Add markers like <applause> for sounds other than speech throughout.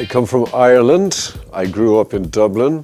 I come from Ireland. I grew up in Dublin.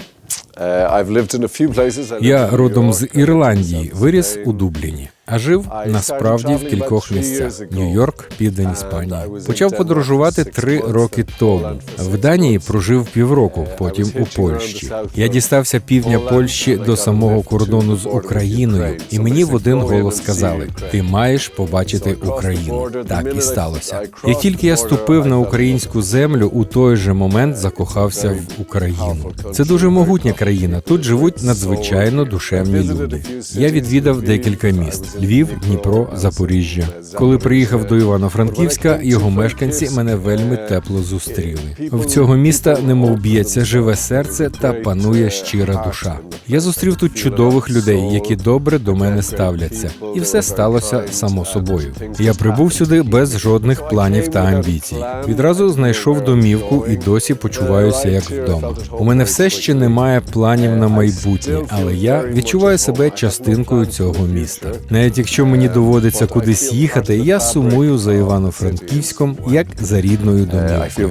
Uh, I've lived in a few places. I lived Я in New родом з York, Ірландії, South виріс Spain. у Дубліні, А жив насправді в кількох місцях: Нью-Йорк, Південь Іспанії. Почав подорожувати три роки тому. В Данії прожив півроку, потім у Польщі. Я дістався півдня Польщі до самого кордону з Україною, і мені в один голос сказали: ти маєш побачити Україну. Так і сталося. Як тільки я ступив на українську землю, у той же момент закохався в Україну. Це дуже могутня країна. Тут живуть надзвичайно душевні люди. Я відвідав декілька міст: Львів, Дніпро, Запоріжжя. Коли приїхав до Івано-Франківська, його мешканці мене вельми тепло зустріли. В цього міста немов б'ється живе серце та панує щира душа. Я зустрів тут чудових людей, які добре до мене ставляться, і все сталося само собою. Я прибув сюди без жодних планів та амбіцій. Відразу знайшов домівку і досі почуваюся як вдома. У мене все ще немає планів на майбутнє, але я відчуваю себе частинкою цього міста. Навіть якщо мені доводиться кудись їхати, я сумую за Івано-Франківськом як за рідною домівкою.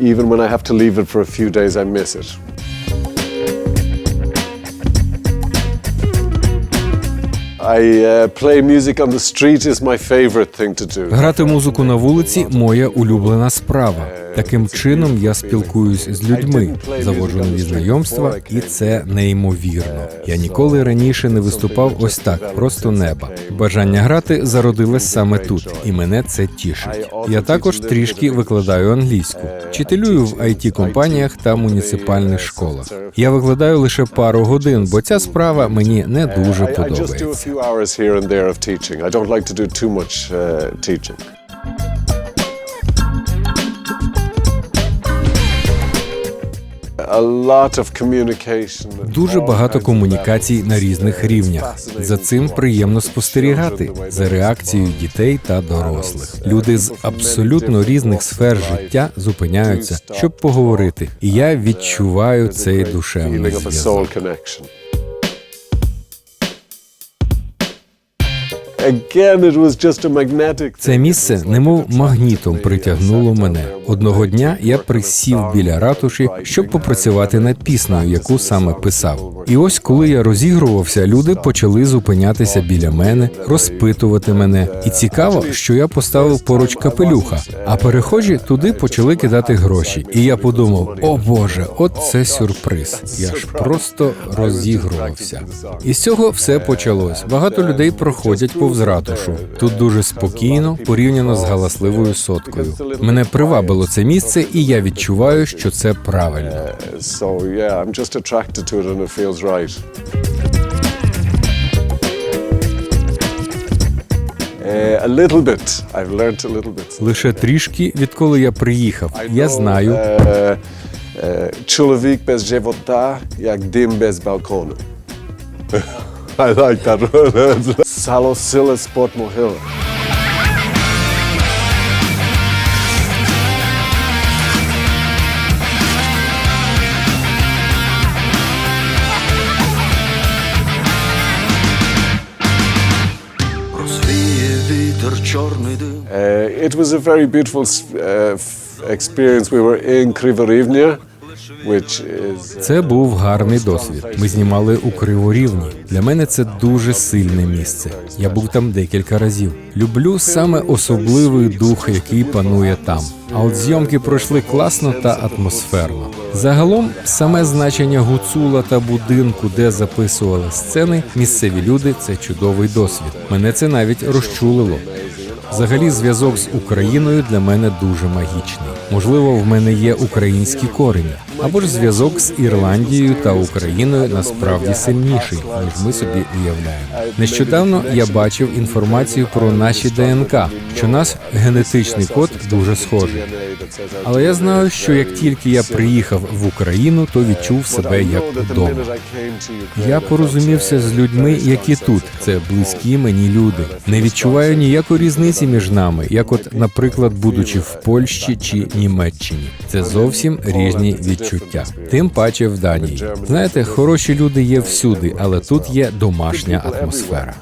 Even when I have to leave it for a few days, I miss it. Uh. Грати музику на вулиці моя улюблена справа. Таким чином я спілкуюсь з людьми, заводжу нові знайомства, і це неймовірно. Я ніколи раніше не виступав ось так, просто неба. Бажання грати зародилось саме тут, і мене це тішить. Я також трішки викладаю англійську, вчителюю в it компаніях та муніципальних школах. Я викладаю лише пару годин, бо ця справа мені не дуже подобається. Дуже багато комунікацій на різних рівнях. За цим приємно спостерігати за реакцією дітей та дорослих. Люди з абсолютно різних сфер життя зупиняються, щоб поговорити, і я відчуваю цей душевний зв'язок. Це місце, немов магнітом, притягнуло мене. Одного дня я присів біля ратуші, щоб попрацювати над піснею, яку саме писав. І ось коли я розігрувався, люди почали зупинятися біля мене, розпитувати мене. І цікаво, що я поставив поруч капелюха, а перехожі туди почали кидати гроші. І я подумав: о Боже, от це сюрприз. Я ж просто розігрувався. І з цього все почалось. Багато людей проходять повз ратушу. Тут дуже спокійно, порівняно з галасливою соткою. Мене привабило це місце, і я відчуваю, що це правильно. Bit. Лише трішки, відколи я приїхав. Я знаю, Uh, uh, Чоловік без живота, як дим без балкону. <laughs> I like that <laughs> one. Сало сила спорт могила. Розвіє вітер чорний дим. Uh, it was a very beautiful uh, f- experience. We were in Krivorivnia, which is це був гарний досвід. Ми знімали у Криворівні. Для мене це дуже сильне місце. Я був там декілька разів. Люблю саме особливий дух, який панує там. А от зйомки пройшли класно та атмосферно. Загалом, саме значення гуцула та будинку, де записували сцени, місцеві люди це чудовий досвід. Мене це навіть розчулило. Взагалі, зв'язок з Україною для мене дуже магічний. Можливо, в мене є українські корені, або ж зв'язок з Ірландією та Україною насправді сильніший, ніж ми собі уявляємо. Нещодавно я бачив інформацію про наші ДНК, що наш генетичний код дуже схожий. Але я знаю, що як тільки я приїхав в Україну, то відчув себе як вдома. Я порозумівся з людьми, які тут. Це близькі мені люди. Не відчуваю ніякої різниці між нами, як, от, наприклад, будучи в Польщі чи Німеччині. Це зовсім різні відчуття. Тим паче в Данії. Знаєте, хороші люди є всюди, але тут є домашня атмосфера.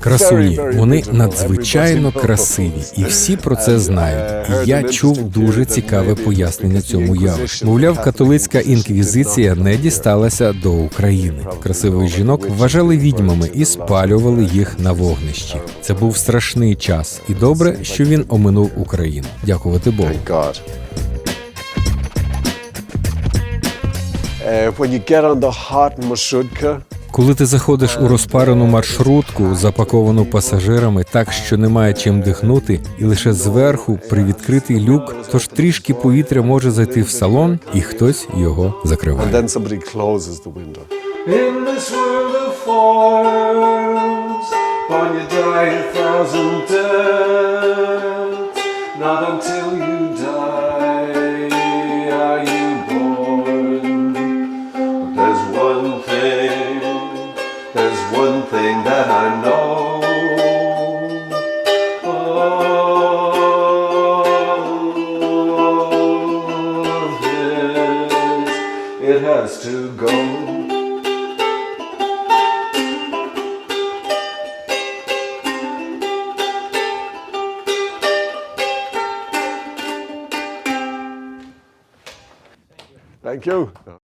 Красуні, вони надзвичайно красиві, і всі про це знають. uh, І я чув дуже цікаве пояснення цьому явищу. Мовляв, католицька інквізиція не дісталася до України. Красивих жінок вважали відьмами і спалювали їх на вогнищі. Це був страшний час, і добре, що він оминув Україну. Дякувати Богу. Uh, when you get on the hot marshrutka, Коли ти заходиш у розпарену маршрутку, запаковану пасажирами, так що немає чим дихнути, і лише зверху привідкритий люк, тож трішки повітря може зайти в салон, і хтось його закриває. Not until you die are you one thing that I know. All of this, it has to go. Thank you.